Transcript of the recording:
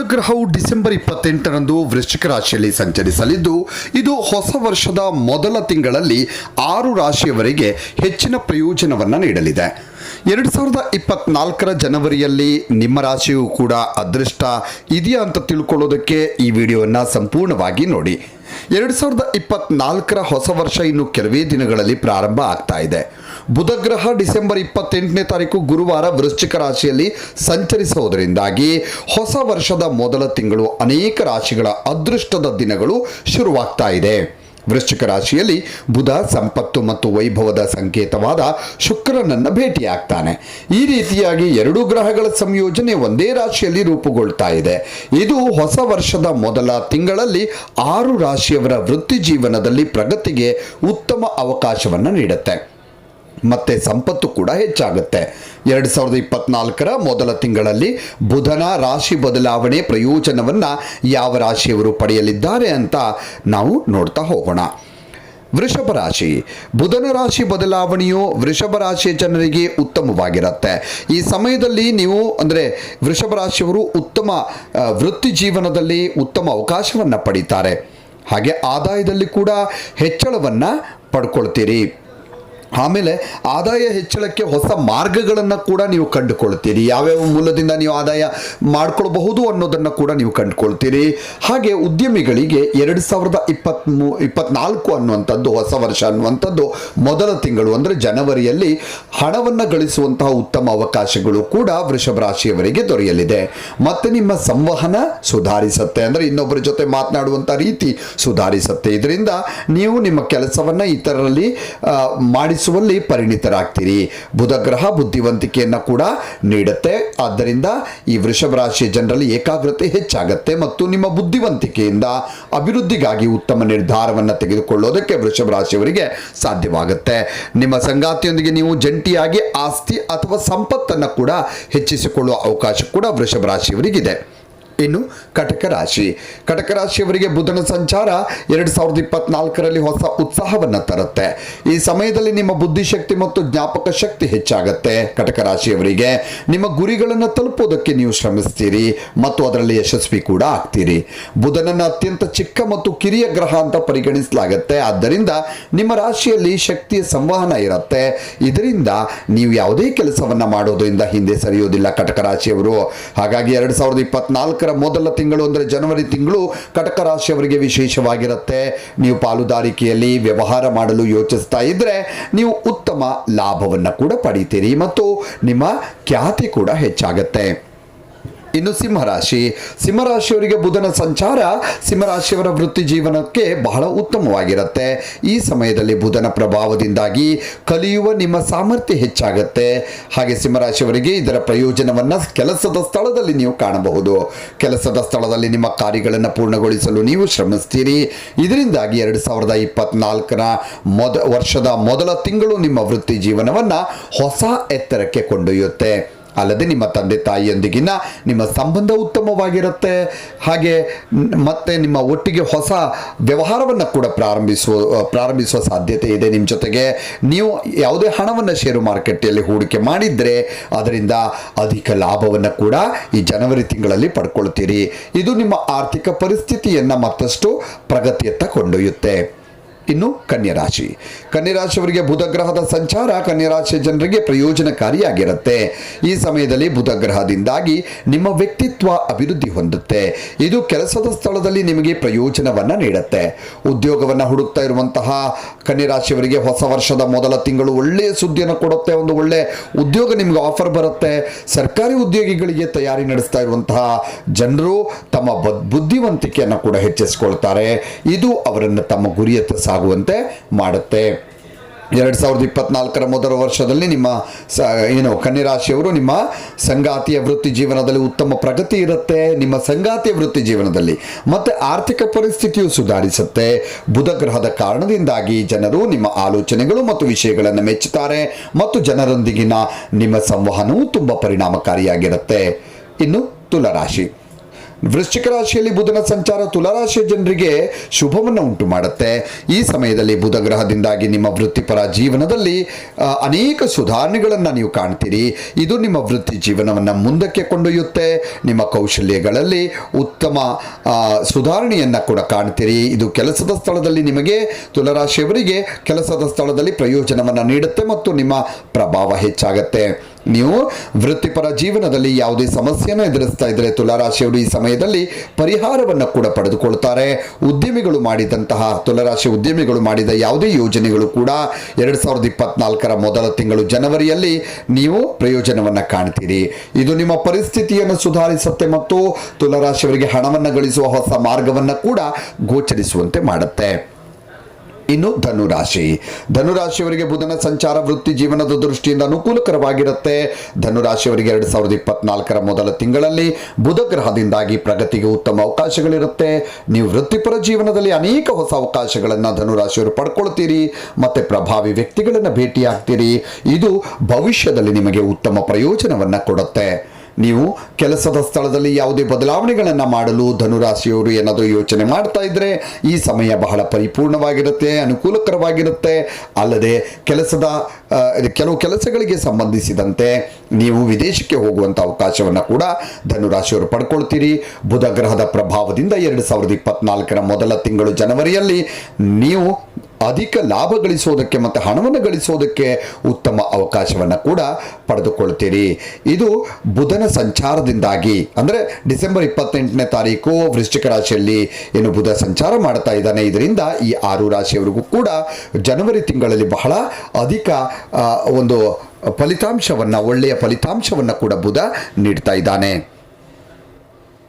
ಬುಧಗ್ರಹವು December ಇಪ್ಪತ್ತೆಂಟರಂದು ವೃಶ್ಚಿಕ ರಾಶಿಯಲ್ಲಿ ಸಂಚರಿಸಲಿದ್ದು, ಇದು ಹೊಸ ವರ್ಷದ ಮೊದಲ ತಿಂಗಳಲ್ಲಿ ಆರು ರಾಶಿಯವರೆಗೆ ಹೆಚ್ಚಿನ ಪ್ರಯೋಜನವನ್ನು ನೀಡಲಿದೆ. ಎರಡು ಸಾವಿರದ ಇಪ್ಪತ್ನಾಲ್ಕರ ಜನವರಿಯಲ್ಲಿ ನಿಮ್ಮ ರಾಶಿಯು ಕೂಡ ಅದೃಷ್ಟ ಇದೆಯಾ ಅಂತ ತಿಳ್ಕೊಳ್ಳೋದಕ್ಕೆ ಈ ವಿಡಿಯೋವನ್ನು ಸಂಪೂರ್ಣವಾಗಿ ನೋಡಿ. ಎರಡು ಸಾವಿರದ ಇಪ್ಪತ್ನಾಲ್ಕರ ಹೊಸ ವರ್ಷ ಇನ್ನು ಕೆಲವೇ ದಿನಗಳಲ್ಲಿ ಪ್ರಾರಂಭ ಆಗ್ತಾ ಇದೆ. ಬುಧಗ್ರಹ ಡಿಸೆಂಬರ್ ಇಪ್ಪತ್ತೆಂಟನೇ ತಾರೀಕು ಗುರುವಾರ ವೃಶ್ಚಿಕ ರಾಶಿಯಲ್ಲಿ ಸಂಚರಿಸುವುದರಿಂದಾಗಿ ಹೊಸ ವರ್ಷದ ಮೊದಲ ತಿಂಗಳು ಅನೇಕ ರಾಶಿಗಳ ಅದೃಷ್ಟದ ದಿನಗಳು ಶುರುವಾಗ್ತಾ ಇದೆ. ವೃಶ್ಚಿಕ ರಾಶಿಯಲ್ಲಿ ಬುಧ, ಸಂಪತ್ತು ಮತ್ತು ವೈಭವದ ಸಂಕೇತವಾದ ಶುಕ್ರನನ್ನು ಭೇಟಿಯಾಗ್ತಾನೆ. ಈ ರೀತಿಯಾಗಿ ಎರಡು ಗ್ರಹಗಳ ಸಂಯೋಜನೆ ಒಂದೇ ರಾಶಿಯಲ್ಲಿ ರೂಪುಗೊಳ್ತಾ ಇದೆ. ಇದು ಹೊಸ ವರ್ಷದ ಮೊದಲ ತಿಂಗಳಲ್ಲಿ ಆರು ರಾಶಿಯವರ ವೃತ್ತಿ ಜೀವನದಲ್ಲಿ ಪ್ರಗತಿಗೆ ಉತ್ತಮ ಅವಕಾಶವನ್ನು ನೀಡುತ್ತೆ. ಮತ್ತೆ ಸಂಪತ್ತು ಕೂಡ ಹೆಚ್ಚಾಗುತ್ತೆ. ಎರಡು ಸಾವಿರದ ಇಪ್ಪತ್ನಾಲ್ಕರ ಮೊದಲ ತಿಂಗಳಲ್ಲಿ ಬುಧನ ರಾಶಿ ಬದಲಾವಣೆ ಪ್ರಯೋಜನವನ್ನು ಯಾವ ರಾಶಿಯವರು ಪಡೆಯಲಿದ್ದಾರೆ ಅಂತ ನಾವು ನೋಡ್ತಾ ಹೋಗೋಣ. ವೃಷಭ ರಾಶಿ. ಬುಧನ ರಾಶಿ ಬದಲಾವಣೆಯು ವೃಷಭ ರಾಶಿಯ ಜನರಿಗೆ ಉತ್ತಮವಾಗಿರುತ್ತೆ. ಈ ಸಮಯದಲ್ಲಿ ನೀವು ಅಂದರೆ ವೃಷಭ ರಾಶಿಯವರು ಉತ್ತಮ ವೃತ್ತಿ ಜೀವನದಲ್ಲಿ ಉತ್ತಮ ಅವಕಾಶವನ್ನು ಪಡೀತಾರೆ. ಹಾಗೆ ಆದಾಯದಲ್ಲಿ ಕೂಡ ಹೆಚ್ಚಳವನ್ನು ಪಡ್ಕೊಳ್ತೀರಿ. ಆಮೇಲೆ ಆದಾಯ ಹೆಚ್ಚಳಕ್ಕೆ ಹೊಸ ಮಾರ್ಗಗಳನ್ನು ಕೂಡ ನೀವು ಕಂಡುಕೊಳ್ತೀರಿ ಯಾವ್ಯಾವ ಮೂಲದಿಂದ ನೀವು ಆದಾಯ ಮಾಡ್ಕೊಳ್ಬಹುದು ಅನ್ನೋದನ್ನು ಕೂಡ ನೀವು ಕಂಡುಕೊಳ್ತೀರಿ ಹಾಗೆ ಉದ್ಯಮಿಗಳಿಗೆ ಎರಡು ಸಾವಿರದ ಇಪ್ಪತ್ಮೂ ಇಪ್ಪತ್ನಾಲ್ಕು ಅನ್ನುವಂಥದ್ದು ಹೊಸ ವರ್ಷ ಅನ್ನುವಂಥದ್ದು ಮೊದಲ ತಿಂಗಳು ಅಂದರೆ ಜನವರಿಯಲ್ಲಿ ಹಣವನ್ನು ಗಳಿಸುವಂತಹ ಉತ್ತಮ ಅವಕಾಶಗಳು ಕೂಡ ವೃಷಭ ರಾಶಿಯವರಿಗೆ ದೊರೆಯಲಿದೆ. ಮತ್ತು ನಿಮ್ಮ ಸಂವಹನ ಸುಧಾರಿಸುತ್ತೆ ಅಂದರೆ ಇನ್ನೊಬ್ಬರ ಜೊತೆ ಮಾತನಾಡುವಂಥ ರೀತಿ ಸುಧಾರಿಸುತ್ತೆ. ಇದರಿಂದ ನೀವು ನಿಮ್ಮ ಕೆಲಸವನ್ನು ಇತರರಲ್ಲಿ ಆ, ಮಾಡಿಸುವಲ್ಲಿ ಪರಿಣಿತರಾಗ್ತೀರಿ. ಬುಧ ಗ್ರಹ ಬುದ್ಧಿವಂತಿಕೆಯನ್ನು ಕೂಡ ನೀಡುತ್ತೆ. ಆದ್ದರಿಂದ ಈ ವೃಷಭ ರಾಶಿಯ ಜನರಲ್ಲಿ ಏಕಾಗ್ರತೆ ಹೆಚ್ಚಾಗುತ್ತೆ ಮತ್ತು ನಿಮ್ಮ ಬುದ್ಧಿವಂತಿಕೆಯಿಂದ ಅಭಿವೃದ್ಧಿಗಾಗಿ ಉತ್ತಮ ನಿರ್ಧಾರವನ್ನು ತೆಗೆದುಕೊಳ್ಳೋದಕ್ಕೆ ವೃಷಭ ರಾಶಿಯವರಿಗೆ ಸಾಧ್ಯವಾಗುತ್ತೆ. ನಿಮ್ಮ ಸಂಗಾತಿಯೊಂದಿಗೆ ನೀವು ಜಂಟಿಯಾಗಿ ಆಸ್ತಿ ಅಥವಾ ಸಂಪತ್ತನ್ನು ಕೂಡ ಹೆಚ್ಚಿಸಿಕೊಳ್ಳುವ ಅವಕಾಶ ಕೂಡ ವೃಷಭ ರಾಶಿಯವರಿಗಿದೆ. ಇನ್ನು ಕಟಕ ರಾಶಿ. ಕಟಕ ರಾಶಿಯವರಿಗೆ ಬುಧನ ಸಂಚಾರ ಎರಡು ಸಾವಿರದ ಇಪ್ಪತ್ನಾಲ್ಕರಲ್ಲಿ ಹೊಸ ಉತ್ಸಾಹವನ್ನು ತರುತ್ತೆ. ಈ ಸಮಯದಲ್ಲಿ ನಿಮ್ಮ ಬುದ್ಧಿಶಕ್ತಿ ಮತ್ತು ಜ್ಞಾಪಕ ಶಕ್ತಿ ಹೆಚ್ಚಾಗುತ್ತೆ ಕಟಕ ರಾಶಿಯವರಿಗೆ. ನಿಮ್ಮ ಗುರಿಗಳನ್ನು ತಲುಪೋದಕ್ಕೆ ನೀವು ಶ್ರಮಿಸ್ತೀರಿ ಮತ್ತು ಅದರಲ್ಲಿ ಯಶಸ್ವಿ ಕೂಡ ಆಗ್ತೀರಿ. ಬುಧನನ್ನು ಅತ್ಯಂತ ಚಿಕ್ಕ ಮತ್ತು ಕಿರಿಯ ಗ್ರಹ ಅಂತ ಪರಿಗಣಿಸಲಾಗುತ್ತೆ. ಆದ್ದರಿಂದ ನಿಮ್ಮ ರಾಶಿಯಲ್ಲಿ ಶಕ್ತಿಯ ಸಂವಹನ ಇರುತ್ತೆ. ಇದರಿಂದ ನೀವು ಯಾವುದೇ ಕೆಲಸವನ್ನು ಮಾಡೋದ್ರಿಂದ ಹಿಂದೆ ಸರಿಯೋದಿಲ್ಲ ಕಟಕ ರಾಶಿಯವರು. ಹಾಗಾಗಿ ಎರಡು ಸಾವಿರದ ಇಪ್ಪತ್ನಾಲ್ಕರ ಮೊದಲ ತಿಂಗಳು ಅಂದರೆ ಜನವರಿ ತಿಂಗಳು ಕಟಕ ರಾಶಿಯವರಿಗೆ ವಿಶೇಷವಾಗಿರುತ್ತೆ. ನೀವು ಪಾಲುದಾರಿಕೆಯಲ್ಲಿ ವ್ಯವಹಾರ ಮಾಡಲು ಯೋಚಿಸ್ತಾ ಇದ್ದರೆ ನೀವು ಉತ್ತಮ ಲಾಭವನ್ನು ಕೂಡ ಪಡಿತೀರಿ ಮತ್ತು ನಿಮ್ಮ ಖ್ಯಾತಿ ಕೂಡ ಹೆಚ್ಚಾಗತ್ತೆ. ಇನ್ನು ಸಿಂಹರಾಶಿ. ಸಿಂಹರಾಶಿಯವರಿಗೆ ಬುಧನ ಸಂಚಾರ ಸಿಂಹರಾಶಿಯವರ ವೃತ್ತಿ ಜೀವನಕ್ಕೆ ಬಹಳ ಉತ್ತಮವಾಗಿರುತ್ತೆ. ಈ ಸಮಯದಲ್ಲಿ ಬುಧನ ಪ್ರಭಾವದಿಂದಾಗಿ ಕಲಿಯುವ ನಿಮ್ಮ ಸಾಮರ್ಥ್ಯ ಹೆಚ್ಚಾಗುತ್ತೆ. ಹಾಗೆ ಸಿಂಹರಾಶಿಯವರಿಗೆ ಇದರ ಪ್ರಯೋಜನವನ್ನು ಕೆಲಸದ ಸ್ಥಳದಲ್ಲಿ ನೀವು ಕಾಣಬಹುದು. ಕೆಲಸದ ಸ್ಥಳದಲ್ಲಿ ನಿಮ್ಮ ಕಾರ್ಯಗಳನ್ನು ಪೂರ್ಣಗೊಳಿಸಲು ನೀವು ಶ್ರಮಿಸ್ತೀರಿ. ಇದರಿಂದಾಗಿ ಎರಡು ಸಾವಿರದ ಇಪ್ಪತ್ನಾಲ್ಕರ ಮೊದ ವರ್ಷದ ಮೊದಲ ತಿಂಗಳು ನಿಮ್ಮ ವೃತ್ತಿ ಜೀವನವನ್ನು ಹೊಸ ಎತ್ತರಕ್ಕೆ ಕೊಂಡೊಯ್ಯುತ್ತೆ. ಅಲ್ಲದೆ ನಿಮ್ಮ ತಂದೆ ತಾಯಿಯೊಂದಿಗಿನ ನಿಮ್ಮ ಸಂಬಂಧ ಉತ್ತಮವಾಗಿರುತ್ತೆ. ಹಾಗೆ ಮತ್ತೆ ನಿಮ್ಮ ಒಟ್ಟಿಗೆ ಹೊಸ ವ್ಯವಹಾರವನ್ನು ಕೂಡ ಪ್ರಾರಂಭಿಸುವ ಪ್ರಾರಂಭಿಸುವ ಸಾಧ್ಯತೆ ಇದೆ ನಿಮ್ಮ ಜೊತೆಗೆ. ನೀವು ಯಾವುದೇ ಹಣವನ್ನು ಷೇರು ಮಾರುಕಟ್ಟೆಯಲ್ಲಿ ಹೂಡಿಕೆ ಮಾಡಿದರೆ ಅದರಿಂದ ಅಧಿಕ ಲಾಭವನ್ನು ಕೂಡ ಈ ಜನವರಿ ತಿಂಗಳಲ್ಲಿ ಪಡ್ಕೊಳ್ತೀರಿ. ಇದು ನಿಮ್ಮ ಆರ್ಥಿಕ ಪರಿಸ್ಥಿತಿಯನ್ನು ಮತ್ತಷ್ಟು ಪ್ರಗತಿಯತ್ತ ಕೊಂಡೊಯ್ಯುತ್ತೆ. ಇನ್ನು ಕನ್ಯರಾಶಿ. ಕನ್ಯರಾಶಿಯವರಿಗೆ ಬುಧ ಗ್ರಹದ ಸಂಚಾರ ಕನ್ಯರಾಶಿಯ ಜನರಿಗೆ ಪ್ರಯೋಜನಕಾರಿಯಾಗಿರುತ್ತೆ. ಈ ಸಮಯದಲ್ಲಿ ಬುಧ ಗ್ರಹದಿಂದಾಗಿ ನಿಮ್ಮ ವ್ಯಕ್ತಿತ್ವ ಅಭಿವೃದ್ಧಿ ಹೊಂದುತ್ತೆ. ಇದು ಕೆಲಸದ ಸ್ಥಳದಲ್ಲಿ ನಿಮಗೆ ಪ್ರಯೋಜನವನ್ನು ನೀಡುತ್ತೆ. ಉದ್ಯೋಗವನ್ನು ಹುಡುಕ್ತಾ ಇರುವಂತಹ ಕನ್ಯರಾಶಿಯವರಿಗೆ ಹೊಸ ವರ್ಷದ ಮೊದಲ ತಿಂಗಳು ಒಳ್ಳೆಯ ಸುದ್ದಿಯನ್ನು ಕೊಡುತ್ತೆ, ಒಂದು ಒಳ್ಳೆ ಉದ್ಯೋಗ ನಿಮಗೆ ಆಫರ್ ಬರುತ್ತೆ. ಸರ್ಕಾರಿ ಉದ್ಯೋಗಿಗಳಿಗೆ ತಯಾರಿ ನಡೆಸ್ತಾ ಇರುವಂತಹ ಜನರು ತಮ್ಮ ಬದ್- ಬುದ್ಧಿವಂತಿಕೆಯನ್ನು ಕೂಡ ಹೆಚ್ಚಿಸಿಕೊಳ್ತಾರೆ. ಇದು ಅವರನ್ನು ತಮ್ಮ ಗುರಿಯತ್ತ ಸಾಗುವಂತೆ ಮಾಡುತ್ತೆ. ಎರಡು ಸಾವಿರದ ಇಪ್ಪತ್ನಾಲ್ಕರ ಮೊದಲ ವರ್ಷದಲ್ಲಿ ನಿಮ್ಮ ಸ ಏನು ಕನ್ಯರಾಶಿಯವರು ನಿಮ್ಮ ಸಂಗಾತಿಯ ವೃತ್ತಿ ಜೀವನದಲ್ಲಿ ಉತ್ತಮ ಪ್ರಗತಿ ಇರುತ್ತೆ. ನಿಮ್ಮ ಸಂಗಾತಿಯ ವೃತ್ತಿ ಜೀವನದಲ್ಲಿ ಮತ್ತು ಆರ್ಥಿಕ ಪರಿಸ್ಥಿತಿಯು ಸುಧಾರಿಸುತ್ತೆ. ಬುಧ ಗ್ರಹದ ಕಾರಣದಿಂದಾಗಿ ಜನರು ನಿಮ್ಮ ಆಲೋಚನೆಗಳು ಮತ್ತು ವಿಷಯಗಳನ್ನು ಮೆಚ್ಚುತ್ತಾರೆ ಮತ್ತು ಜನರೊಂದಿಗಿನ ನಿಮ್ಮ ಸಂವಹನವು ತುಂಬ ಪರಿಣಾಮಕಾರಿಯಾಗಿರುತ್ತೆ. ಇನ್ನು ತುಲರಾಶಿ. ವೃಶ್ಚಿಕ ರಾಶಿಯಲ್ಲಿ ಬುಧನ ಸಂಚಾರ ತುಲಾರಾಶಿಯ ಜನರಿಗೆ ಶುಭವನ್ನು ಉಂಟು ಮಾಡುತ್ತೆ. ಈ ಸಮಯದಲ್ಲಿ ಬುಧ ಗ್ರಹದಿಂದಾಗಿ ನಿಮ್ಮ ವೃತ್ತಿಪರ ಜೀವನದಲ್ಲಿ ಅನೇಕ ಸುಧಾರಣೆಗಳನ್ನು ನೀವು ಕಾಣ್ತೀರಿ. ಇದು ನಿಮ್ಮ ವೃತ್ತಿ ಜೀವನವನ್ನು ಮುಂದಕ್ಕೆ ಕೊಂಡೊಯ್ಯುತ್ತೆ. ನಿಮ್ಮ ಕೌಶಲ್ಯಗಳಲ್ಲಿ ಉತ್ತಮ ಸುಧಾರಣೆಯನ್ನು ಕೂಡ ಕಾಣ್ತೀರಿ. ಇದು ಕೆಲಸದ ಸ್ಥಳದಲ್ಲಿ ನಿಮಗೆ, ತುಲರಾಶಿಯವರಿಗೆ ಕೆಲಸದ ಸ್ಥಳದಲ್ಲಿ ಪ್ರಯೋಜನವನ್ನು ನೀಡುತ್ತೆ ಮತ್ತು ನಿಮ್ಮ ಪ್ರಭಾವ ಹೆಚ್ಚಾಗತ್ತೆ. ನೀವು ವೃತ್ತಿಪರ ಜೀವನದಲ್ಲಿ ಯಾವುದೇ ಸಮಸ್ಯೆಯನ್ನು ಎದುರಿಸ್ತಾ ಇದ್ದರೆ ತುಲಾರಾಶಿಯವರು ಈ ಸಮಯದಲ್ಲಿ ಪರಿಹಾರವನ್ನು ಕೂಡ ಪಡೆದುಕೊಳ್ತಾರೆ. ಉದ್ಯಮಿಗಳು ಮಾಡಿದಂತಹ, ತುಲಾರಾಶಿ ಉದ್ಯಮಿಗಳು ಮಾಡಿದ ಯಾವುದೇ ಯೋಜನೆಗಳು ಕೂಡ ಎರಡು ಸಾವಿರದ ಇಪ್ಪತ್ನಾಲ್ಕರ ಮೊದಲ ತಿಂಗಳು ಜನವರಿಯಲ್ಲಿ ನೀವು ಪ್ರಯೋಜನವನ್ನು ಕಾಣ್ತೀರಿ. ಇದು ನಿಮ್ಮ ಪರಿಸ್ಥಿತಿಯನ್ನು ಸುಧಾರಿಸುತ್ತೆ ಮತ್ತು ತುಲಾರಾಶಿಯವರಿಗೆ ಹಣವನ್ನು ಗಳಿಸುವ ಹೊಸ ಮಾರ್ಗವನ್ನು ಕೂಡ ಗೋಚರಿಸುವಂತೆ ಮಾಡುತ್ತೆ. ಇನ್ನು ಧನುರಾಶಿ. ಧನುರಾಶಿಯವರಿಗೆ ಬುಧನ ಸಂಚಾರ ವೃತ್ತಿ ಜೀವನದ ದೃಷ್ಟಿಯಿಂದ ಅನುಕೂಲಕರವಾಗಿರುತ್ತೆ. ಧನುರಾಶಿಯವರಿಗೆ ಎರಡು ಸಾವಿರದ ಇಪ್ಪತ್ನಾಲ್ಕರ ಮೊದಲ ತಿಂಗಳಲ್ಲಿ ಬುಧ ಗ್ರಹದಿಂದಾಗಿ ಪ್ರಗತಿಗೆ ಉತ್ತಮ ಅವಕಾಶಗಳಿರುತ್ತೆ. ನೀವು ವೃತ್ತಿಪರ ಜೀವನದಲ್ಲಿ ಅನೇಕ ಹೊಸ ಅವಕಾಶಗಳನ್ನು ಧನುರಾಶಿಯವರು ಪಡ್ಕೊಳ್ತೀರಿ. ಮತ್ತೆ ಪ್ರಭಾವಿ ವ್ಯಕ್ತಿಗಳನ್ನು ಭೇಟಿಯಾಗ್ತೀರಿ. ಇದು ಭವಿಷ್ಯದಲ್ಲಿ ನಿಮಗೆ ಉತ್ತಮ ಪ್ರಯೋಜನವನ್ನು ಕೊಡುತ್ತೆ. ನೀವು ಕೆಲಸದ ಸ್ಥಳದಲ್ಲಿ ಯಾವುದೇ ಬದಲಾವಣೆಗಳನ್ನು ಮಾಡಲು ಧನುರಾಶಿಯವರು ಏನಾದರೂ ಯೋಚನೆ ಮಾಡ್ತಾ ಇದ್ದರೆ ಈ ಸಮಯ ಬಹಳ ಪರಿಪೂರ್ಣವಾಗಿರುತ್ತೆ, ಅನುಕೂಲಕರವಾಗಿರುತ್ತೆ. ಅಲ್ಲದೆ ಕೆಲಸದ ಕೆಲವು ಕೆಲಸಗಳಿಗೆ ಸಂಬಂಧಿಸಿದಂತೆ ನೀವು ವಿದೇಶಕ್ಕೆ ಹೋಗುವಂಥ ಅವಕಾಶವನ್ನು ಕೂಡ ಧನುರಾಶಿಯವರು ಪಡ್ಕೊಳ್ತೀರಿ. ಬುಧ ಗ್ರಹದ ಪ್ರಭಾವದಿಂದ ಎರಡು ಸಾವಿರದ ಇಪ್ಪತ್ನಾಲ್ಕರ ಮೊದಲ ತಿಂಗಳು ಜನವರಿಯಲ್ಲಿ ನೀವು ಅಧಿಕ ಲಾಭ ಗಳಿಸೋದಕ್ಕೆ ಮತ್ತು ಹಣವನ್ನು ಗಳಿಸೋದಕ್ಕೆ ಉತ್ತಮ ಅವಕಾಶವನ್ನು ಕೂಡ ಪಡೆದುಕೊಳ್ತೀರಿ ಇದು ಬುಧನ ಸಂಚಾರದಿಂದಾಗಿ, ಅಂದರೆ ಡಿಸೆಂಬರ್ ಇಪ್ಪತ್ತೆಂಟನೇ ತಾರೀಕು ವೃಶ್ಚಿಕ ರಾಶಿಯಲ್ಲಿ ಏನು ಬುಧ ಸಂಚಾರ ಮಾಡ್ತಾ ಇದ್ದಾನೆ, ಇದರಿಂದ ಈ ಆರು ರಾಶಿಯವರಿಗೂ ಕೂಡ ಜನವರಿ ತಿಂಗಳಲ್ಲಿ ಬಹಳ ಅಧಿಕ ಒಂದು ಫಲಿತಾಂಶವನ್ನು, ಒಳ್ಳೆಯ ಫಲಿತಾಂಶವನ್ನು ಕೂಡ ಬುಧ ನೀಡ್ತಾ ಇದ್ದಾನೆ.